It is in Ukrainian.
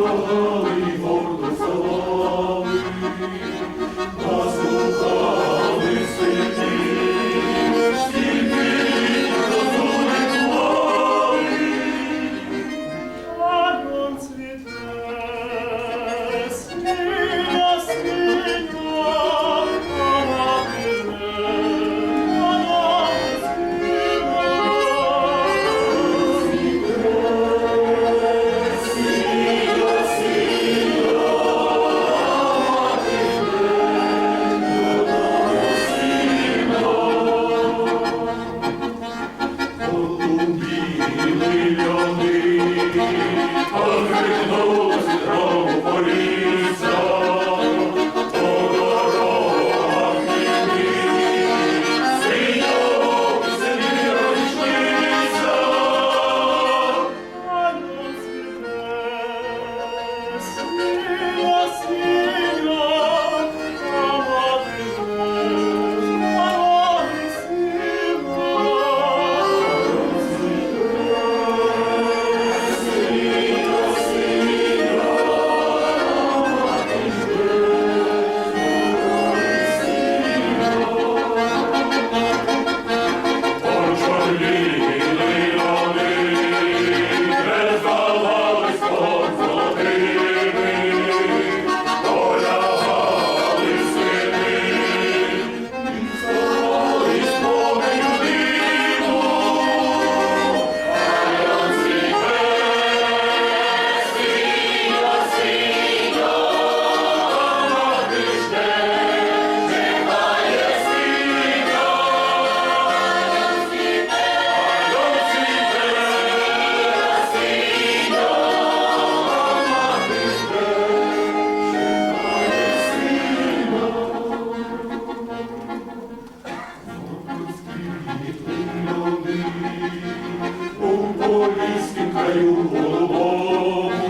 Oh, білий льони, У поліськім краю голубом